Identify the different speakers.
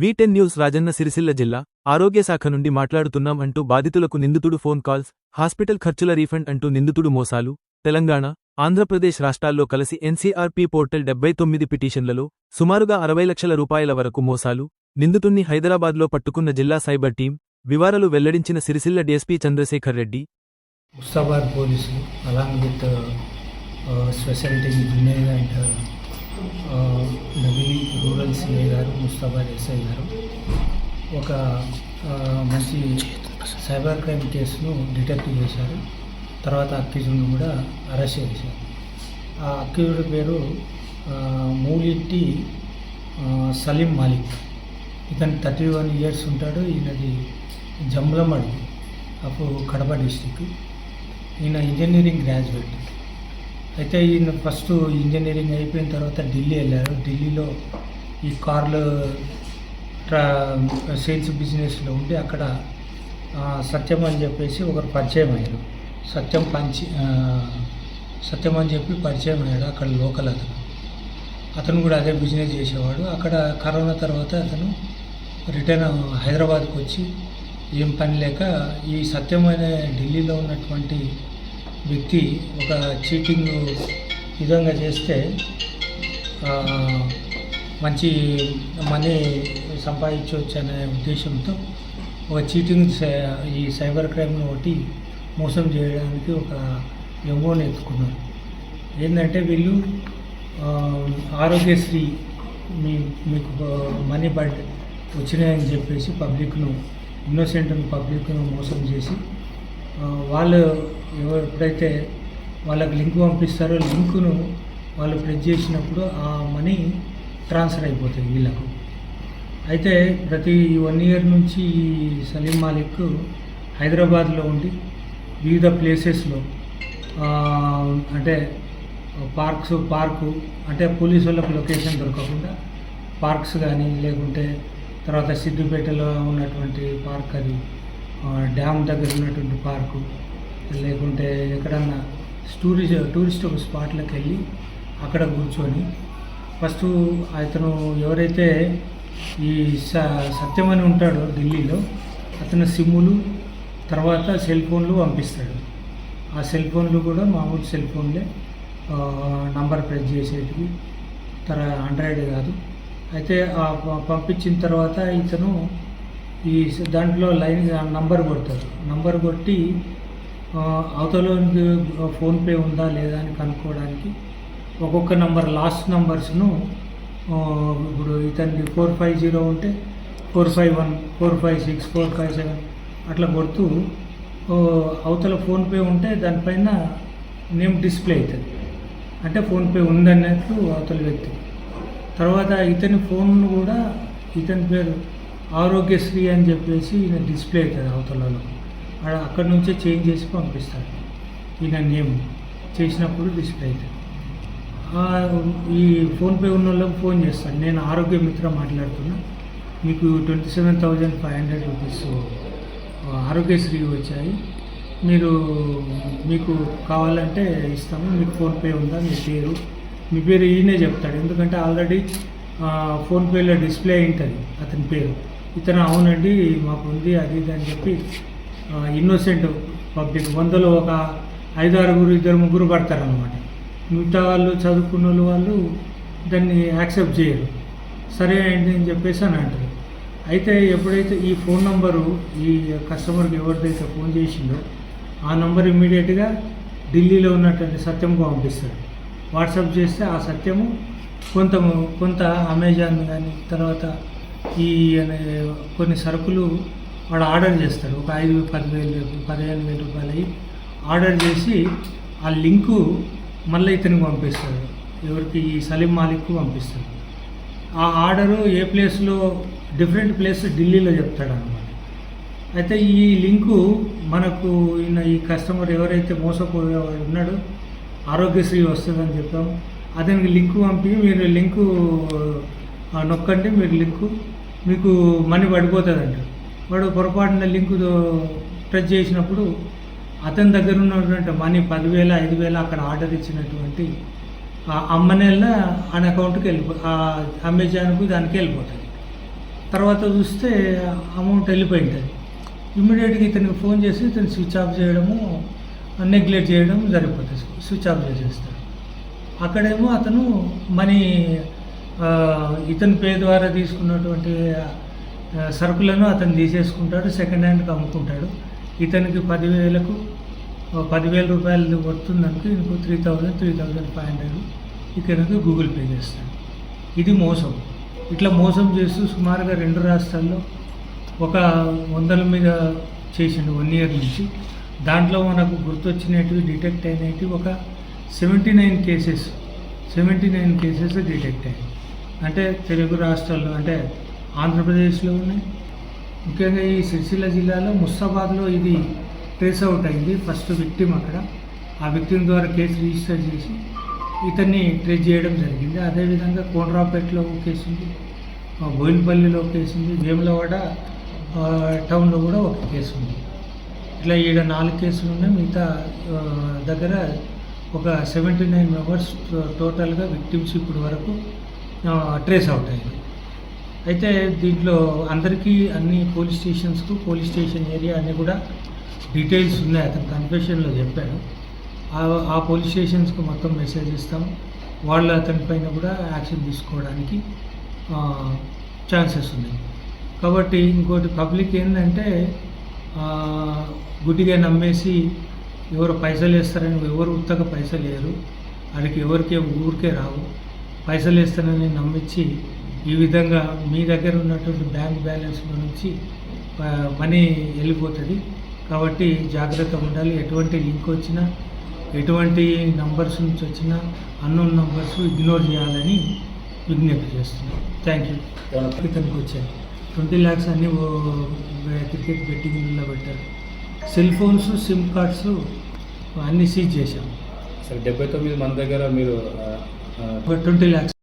Speaker 1: వీటెన్ news Rajanna Sircilla జిల్లా ఆరోగ్య శాఖ నుండి మాట్లాడుతున్నాం అంటూ బాధితులకు నిందితుడు ఫోన్ కాల్స్ హాస్పిటల్ ఖర్చుల రీఫండ్ అంటూ నిందితుడు మోసాలు తెలంగాణ ఆంధ్రప్రదేశ్ రాష్ట్రాల్లో కలిసి ఎన్సీఆర్పీ పోర్టల్ డెబ్బై తొమ్మిది పిటిషన్లలో సుమారుగా అరవై లక్షల రూపాయల వరకు మోసాలు నిందితుణ్ణి హైదరాబాద్లో పట్టుకున్న జిల్లా సైబర్ టీం వివరాలు వెల్లడించిన సిరిసిల్ల డీఎస్పీ చంద్రశేఖర్ రెడ్డి.
Speaker 2: ముస్తాబాద్ పోలీసులు along with special team and Nagili rural CI గారు ముస్తాబాద్ ఎస్ఐ గారు ఒక మంచి సైబర్ క్రైమ్ కేసును డిటెక్ట్ చేశారు. తర్వాత అక్యూజుడిని కూడా అరెస్ట్ చేశారు. ఆ అక్యూజుడి పేరు మూలిట్టి సలీం మాలిక్. ఇతను థర్టీ వన్ ఇయర్స్ ఉంటాడు. ఈయనది జమ్లమడి అప్పుడు కడప డిస్టిక్ ఈయన ఇంజనీరింగ్ గ్రాడ్యుయేట్. అయితే ఈయన ఫస్ట్ ఇంజనీరింగ్ అయిపోయిన తర్వాత ఢిల్లీ వెళ్ళారు. ఢిల్లీలో ఈ కార్లు ట్రా సేల్స్ బిజినెస్లో ఉండి అక్కడ సత్యం అని చెప్పేసి ఒకరు పరిచయం అయ్యారు. సత్యం పంచి సత్యం అని చెప్పి పరిచయం అయ్యాడు అక్కడ లోకల్ అతను. అతను కూడా అదే బిజినెస్ చేసేవాడు. అక్కడ కరోనా తర్వాత అతను రిటర్న్ హైదరాబాద్కి వచ్చి ఏం పని లేక ఈ సత్యం అనే ఢిల్లీలో ఉన్నటువంటి వ్యక్తి ఒక చీటింగ్ విధంగా చేస్తే మంచి మనీ సంపాదించవచ్చు అనే ఉద్దేశంతో ఒక చీటింగ్ సై- ఈ సైబర్ క్రైమ్ను ఒకటి మోసం చేయడానికి ఒక ఎంఓని ఎత్తుకున్నారు. ఏంటంటే వీళ్ళు ఆరోగ్యశ్రీ మీ మీకు మనీ బడ్ వచ్చినాయని చెప్పేసి పబ్లిక్ను ఇన్నోసెంట్ పబ్లిక్ను మోసం చేసి వాళ్ళు ఎప్పుడైతే వాళ్ళకి లింక్ పంపిస్తారో లింకును వాళ్ళు ప్రెస్ చేసినప్పుడు ఆ మనీ ట్రాన్స్ఫర్ అయిపోతుంది వీళ్ళకు. అయితే ప్రతి వన్ ఇయర్ నుంచి ఈ సలీం మాలిక్ హైదరాబాద్లో ఉండి వివిధ ప్లేసెస్లో అంటే పార్క్స్ పార్కు అంటే పోలీసు వాళ్ళకు లొకేషన్ దొరకకుండా పార్క్స్ కానీ లేకుంటే తర్వాత సిద్దిపేటలో ఉన్నటువంటి పార్క్ అది డ్యామ్ దగ్గర ఉన్నటువంటి పార్కు లేకుంటే ఎక్కడన్నా టూరిస్ట్ టూరిస్ట్ ఒక స్పాట్లకు వెళ్ళి అక్కడ కూర్చొని ఫస్ట్ అతను ఎవరైతే ఈ స సత్యం అని ఉంటాడో ఢిల్లీలో అతను సిమ్ములు తర్వాత సెల్ ఫోన్లు పంపిస్తాడు. ఆ సెల్ ఫోన్లు కూడా మామూలు సెల్ ఫోన్లే. నంబర్ ప్రెస్ చేసేటివి. తర ఆండ్రాయిడ్ కాదు. అయితే ఆ పంపించిన తర్వాత ఇతను ఈ దాంట్లో లైన్ నంబర్ కొడతాడు. నంబర్ కొట్టి అవతల ఫోన్పే ఉందా లేదా అని కనుక్కోవడానికి ఒక్కొక్క నంబర్ లాస్ట్ నంబర్స్ను ఇప్పుడు ఇతనికి ఫోర్ ఫైవ్ జీరో ఉంటే four five one four five six four five seven అట్లా కొడుతూ అవతల ఫోన్పే ఉంటే దానిపైన నేమ్ డిస్ప్లే అవుతుంది. అంటే ఫోన్పే ఉందన్నట్లు అవతల వ్యక్తి. తర్వాత ఇతని ఫోన్ కూడా ఇతని పేరు ఆరోగ్యశ్రీ అని చెప్పేసి డిస్ప్లే అవుతుంది అవతలలో అక్కడి నుంచే చేంజ్ చేసి పంపిస్తాడు ఈయన నేమ్ చేసినప్పుడు డిస్ప్లే అవుతుంది ఈ ఫోన్పే ఉన్న వాళ్ళకి ఫోన్ చేస్తాను. నేను ఆరోగ్య మిత్ర మాట్లాడుతున్నా. మీకు twenty seven thousand five hundred rupees Aarogyasri వచ్చాయి. మీరు మీకు కావాలంటే ఇస్తాము. మీకు ఫోన్పే ఉందా? మీ పేరు? మీ పేరు ఈయనే చెప్తాడు. ఎందుకంటే ఆల్రెడీ ఫోన్పేలో డిస్ప్లే అయి ఉంటుంది అతని పేరు. ఇతను అవునండి మాకు ఉంది అది ఇది అని చెప్పి ఇన్నోసెంట్ పబ్లిక్ వందలో ఒక ఐదు ఆరుగురు ఇద్దరు ముగ్గురు పడతారు అనమాట మిగతా వాళ్ళు చదువుకున్న వాళ్ళు వాళ్ళు దాన్ని యాక్సెప్ట్ చేయరు. సరే అండి అని చెప్పేసి అని అంటారు. అయితే ఎప్పుడైతే ఈ ఫోన్ నంబరు ఈ కస్టమర్కి ఎవరిదైతే ఫోన్ చేసిందో ఆ నంబర్ ఇమ్మీడియట్గా ఢిల్లీలో ఉన్నటువంటి సత్యంకు పంపిస్తాడు వాట్సాప్ చేస్తే ఆ సత్యము కొంత కొంత అమెజాన్ కానీ తర్వాత ఈ అనే కొన్ని సరుకులు వాడు ఆర్డర్ చేస్తాడు. ఒక ఐదు పదివేలు పదిహేను వేల రూపాయలు అయ్యి ఆర్డర్ చేసి ఆ లింకు మళ్ళీ ఇతనికి పంపిస్తాడు. ఎవరికి? ఈ సలీం మాలిక్కు పంపిస్తాడు. ఆ ఆర్డరు ఏ ప్లేస్లో? డిఫరెంట్ ప్లేస్ ఢిల్లీలో చెప్తాడు అనమాట అయితే ఈ లింకు మనకు ఈ కస్టమర్ ఎవరైతే మోసపోయే ఉన్నాడో ఆరోగ్యశ్రీ వస్తుందని చెప్పాం. అతనికి లింకు పంపి మీరు లింకు ఆ, నొక్కండి మీరు లింకు మీకు మనీ పడిపోతుంది అంటారు వాడు పొరపాటున లింకు టచ్ చేసినప్పుడు అతని దగ్గర ఉన్నటువంటి మనీ పదివేల ఐదు వేల అక్కడ ఆర్డర్ ఇచ్చినటువంటి ఆ అమ్మనేళ్ళ ఆయన అకౌంట్కి వెళ్ళిపో ఆ అమెజాన్కు దానికి వెళ్ళిపోతుంది తర్వాత చూస్తే అమౌంట్ వెళ్ళిపోయి ఉంటుంది ఇమ్మీడియట్గా ఇతనికి ఫోన్ చేసి ఇతను స్విచ్ ఆఫ్ చేయడము నెగ్లెక్ట్ చేయడం సరిపోతుంది స్విచ్ ఆఫ్ చేసేస్తాడు. అక్కడేమో అతను మనీ ఇతని పే ద్వారా తీసుకున్నటువంటి సరుకులను అతను తీసేసుకుంటాడు సెకండ్ హ్యాండ్కి అమ్ముకుంటాడు. ఇతనికి పదివేలకు పదివేల రూపాయలు వస్తుందనుకో ఇంకో three thousand three thousand five hundred ఇతనికి గూగుల్ పే చేస్తాడు. ఇది మోసం. ఇట్లా మోసం చేస్తూ సుమారుగా రెండు రాష్ట్రాల్లో ఒక వందల మీద చేసిండు వన్ ఇయర్ నుంచి. దాంట్లో మనకు గుర్తొచ్చినవి డిటెక్ట్ అయినవి ఒక seventy nine cases seventy nine cases detect అయ్యాయి అంటే తెలుగు రాష్ట్రాల్లో అంటే ఆంధ్రప్రదేశ్లో ఉన్నాయి. ముఖ్యంగా ఈ సిరిసిల్ల జిల్లాలో ముస్తాబాద్లో ఇది ట్రేస్ అవుట్ అయింది ఫస్ట్ విక్టిమ్ అక్కడ. ఆ విక్టిమ్ ద్వారా కేసు రిజిస్టర్ చేసి ఇతన్ని ట్రేస్ చేయడం జరిగింది. అదేవిధంగా కోనరాపేటలో ఒక కేసు ఉంది బోయినపల్లిలో ఒక కేసు ఉంది వేములవాడ టౌన్లో కూడా ఒక కేసు ఉంది. ఇట్లా ఈడ నాలుగు కేసులు ఉన్నాయి. మిగతా దగ్గర ఒక సెవెంటీ నైన్ మెంబర్స్ టోటల్గా విక్టిమ్స్ ఇప్పటి వరకు ట్రేస్ అవుట్ అయ్యాయి. అయితే దీంట్లో అందరికీ అన్ని పోలీస్ స్టేషన్స్కు పోలీస్ స్టేషన్ ఏరియా అన్నీ కూడా డీటెయిల్స్ ఉన్నాయి. అతను కన్ఫెషన్లో చెప్పాడు. ఆ- పోలీస్ స్టేషన్స్కు మొత్తం మెసేజ్ ఇస్తాం. వాళ్ళు అతని పైన కూడా యాక్షన్ తీసుకోవడానికి ఛాన్సెస్ ఉన్నాయి. కాబట్టి ఇంకోటి పబ్లిక్ ఏంటంటే గుడ్డిగా నమ్మేసి ఎవరు పైసలు వేస్తారని ఎవరు ఉత్తగా పైసలు వేయరు. వాడికి ఎవరికే ఊరికే రావు. పైసలు వేస్తానని నమ్మించి ఈ విధంగా మీ దగ్గర ఉన్నటువంటి బ్యాంక్ బ్యాలెన్స్ నుంచి మనీ వెళ్ళిపోతుంది. కాబట్టి జాగ్రత్తగా ఉండాలి. ఎటువంటి లింక్ వచ్చినా ఎటువంటి నంబర్స్ నుంచి వచ్చినా అన్నోన్ నంబర్స్ ఇగ్నోర్ చేయాలని విజ్ఞప్తి చేస్తున్నాను థ్యాంక్ యూ. ఇతనికి వచ్చాయి ట్వంటీ ల్యాక్స్ అన్ని క్రికెట్ బెట్టింగ్లో పెట్టారు. సెల్ ఫోన్స్ సిమ్ కార్డ్స్ అన్నీ సీజ్ చేశాం.
Speaker 3: సరే డెబ్బై తొమ్మిది మంది దగ్గర మీరు
Speaker 2: ట్వంటీ ల్యాక్స్